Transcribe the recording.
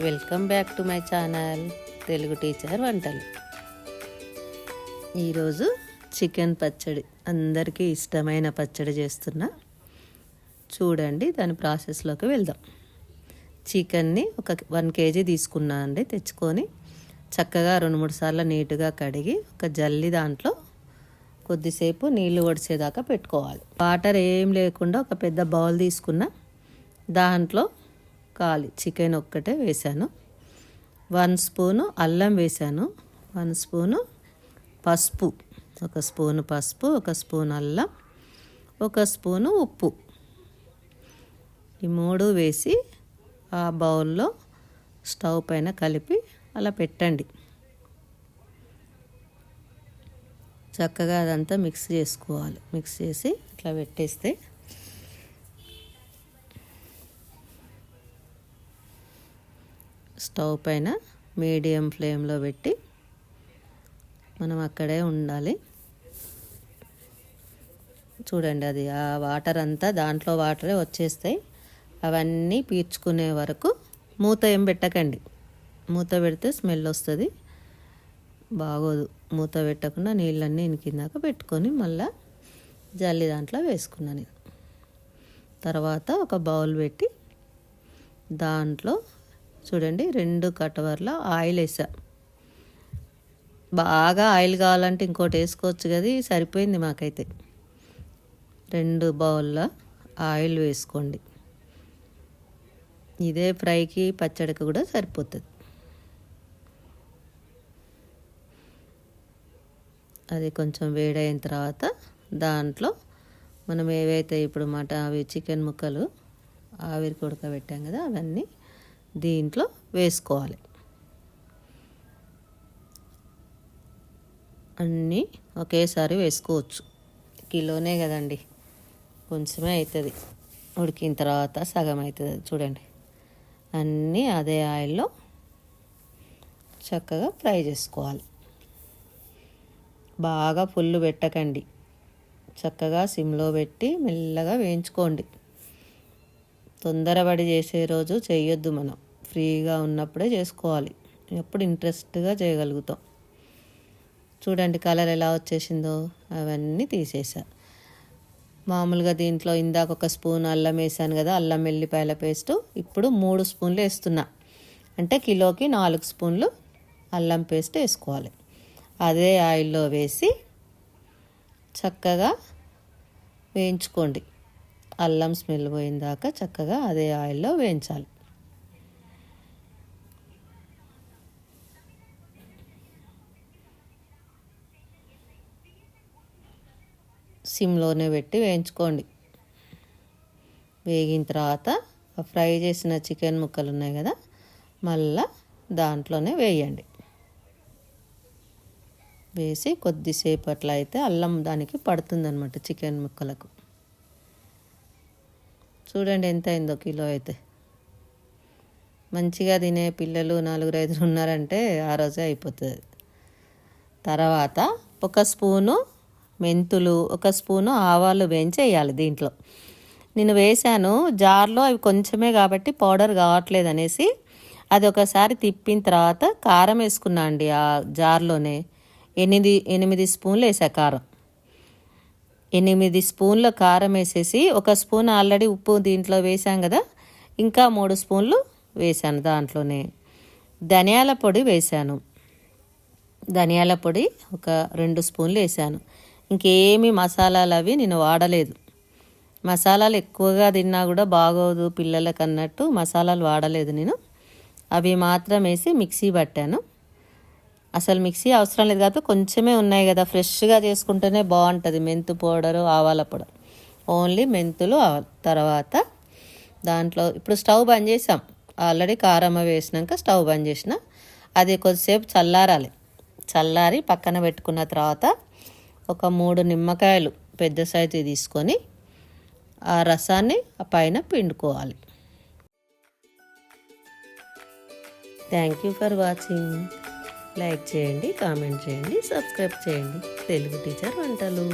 Welcome back to my channel Telugu teacher వంటలు. ఈరోజు chicken పచ్చడి అందరికీ ఇష్టమైన పచ్చడి చేస్తున్నా. చూడండి దాని ప్రాసెస్లోకి వెళ్దాం. చికెన్ని ఒక వన్ కేజీ తీసుకున్నా అండి తెచ్చుకొని చక్కగా రెండు మూడు సార్లు నీట్గా కడిగి ఒక జల్లి దాంట్లో కొద్దిసేపు నీళ్ళు ఒడిసేదాకా పెట్టుకోవాలి. వాటర్ ఏం లేకుండా ఒక పెద్ద బౌల్ తీసుకున్న. దాంట్లో కాలి చికెన్ ఒక్కటే వేశాను. వన్ స్పూను అల్లం వేశాను. వన్ స్పూను పసుపు. ఒక స్పూను పసుపు ఒక స్పూన్ అల్లం ఒక స్పూను ఉప్పు. ఈ మూడు వేసి ఆ బౌల్లో స్టవ్ పైన కలిపి అలా పెట్టండి. చక్కగా అదంతా మిక్స్ చేసుకోవాలి. మిక్స్ చేసి ఇట్లా పెట్టేస్తే స్టవ్ పైన మీడియం ఫ్లేమ్లో పెట్టి మనం అక్కడే ఉండాలి. చూడండి అది ఆ వాటర్ అంతా దాంట్లో వాటరే వచ్చేస్తాయి. అవన్నీ పీల్చుకునే వరకు మూత ఏం పెట్టకండి. మూత పెడితే స్మెల్ వస్తుంది. బాగోదు. మూత పెట్టకుండా నీళ్ళన్నీ ఇనికిందాక పెట్టుకొని మళ్ళా జల్లి దాంట్లో వేసుకున్నాను తర్వాత ఒక బౌల్ పెట్టి దాంట్లో చూడండి రెండు కటవర్ల ఆయిల్ వేసా. బాగా ఆయిల్ కావాలంటే ఇంకోటి వేసుకోవచ్చు కదా సరిపోయింది మాకైతే. రెండు బౌల్ల ఆయిల్ వేసుకోండి. ఇదే ఫ్రైకి పచ్చడికి కూడా సరిపోతుంది. అది కొంచెం వేడైన తర్వాత దాంట్లో మనం ఏవైతే ఇప్పుడు మాట అవి చికెన్ ముక్కలు ఆవిరికి ఉడకబెట్టాం కదా అవన్నీ దీంట్లో వేసుకోవాలి. అన్నీ ఒకేసారి వేసుకోవచ్చు. కిలోనే కదండి. కొంచెమే అవుతుంది ఉడికిన తర్వాత సగం అవుతుంది చూడండి. అన్నీ అదే ఆయిల్లో చక్కగా ఫ్రై చేసుకోవాలి. బాగా ఫుల్ పెట్టకండి. చక్కగా సిమ్లో పెట్టి మెల్లగా వేయించుకోండి. తొందరపడి చేసే రోజు చేయొద్దు మనం. ఫ్రీగా ఉన్నప్పుడే చేసుకోవాలి. ఎప్పుడు ఇంట్రెస్ట్గా చేయగలుగుతాం. చూడండి కలర్ ఎలా వచ్చేసిందో అవన్నీ తీసేసా. మామూలుగా దీంట్లో ఇందాక ఒక స్పూన్ అల్లం వేసాను కదా అల్లం వెల్లిపాయల పేస్ట్. ఇప్పుడు మూడు స్పూన్లు వేస్తున్నా. అంటే కిలోకి నాలుగు స్పూన్లు అల్లం పేస్ట్ వేసుకోవాలి. అదే ఆయిల్లో వేసి చక్కగా వేయించుకోండి. అల్లం స్మెల్ పోయిన దాకా చక్కగా అదే ఆయిల్లో వేయించాలి. సిమ్లోనే పెట్టి వేయించుకోండి. వేగిన తర్వాత ఫ్రై చేసిన చికెన్ ముక్కలు ఉన్నాయి కదా మళ్ళా దాంట్లోనే వేయండి. వేసి కొద్దిసేపు అట్లా అయితే అల్లం దానికి పడుతుందన్నమాట చికెన్ ముక్కలకు. చూడండి ఎంత అయిందో కిలో అయితే. మంచిగా తినే పిల్లలు నలుగురు ఐదుగురు ఉన్నారంటే ఆ రోజే అయిపోతుంది. తర్వాత ఒక స్పూను మెంతులు ఒక స్పూను ఆవాలు వేయించేయాలి దీంట్లో. నేను వేశాను జార్లో అవి కొంచెమే కాబట్టి పౌడర్ కావట్లేదు అనేసి అది ఒకసారి తిప్పిన తర్వాత కారం వేసుకున్నా అండి ఆ జార్లోనే. ఎనిమిది ఎనిమిది స్పూన్లు వేసా కారం. ఎనిమిది స్పూన్ల కారం వేసేసి ఒక స్పూన్ ఆల్రెడీ ఉప్పు దీంట్లో వేసాం కదా ఇంకా మూడు స్పూన్లు వేసాను దాంట్లోనే. ధనియాల పొడి వేశాను. ధనియాల పొడి ఒక రెండు స్పూన్లు వేసాను ఇంకేమి మసాలాలు అవి నేను వాడలేదు. మసాలాలు ఎక్కువగా తిన్నా కూడా బాగోదు పిల్లలకు అన్నట్టు మసాలాలు వాడలేదు నేను. అవి మాత్రం వేసి మిక్సీ పట్టాను. అసలు మిక్సీ అవసరం లేదు కాబట్టి కొంచెమే ఉన్నాయి కదా. ఫ్రెష్గా చేసుకుంటేనే బాగుంటుంది. మెంతు పౌడరు ఆవాల పౌడర్ ఓన్లీ మెంతులు తర్వాత దాంట్లో ఇప్పుడు స్టవ్ బంద్ చేసాం. ఆల్రెడీ కారం వేసినాక స్టవ్ బంద్ చేసిన. అది కొద్దిసేపు చల్లారాలి. చల్లారి పక్కన పెట్టుకున్న తర్వాత ఒక మూడు నిమ్మకాయలు పెద్ద సైజు తీసుకొని ఆ రసాన్ని ఆ పైన పిండుకోవాలి. Thank you for watching like చేయండి కామెంట్ చేయండి సబ్స్క్రైబ్ చేయండి. తెలుగు టీచర్ వంటలు.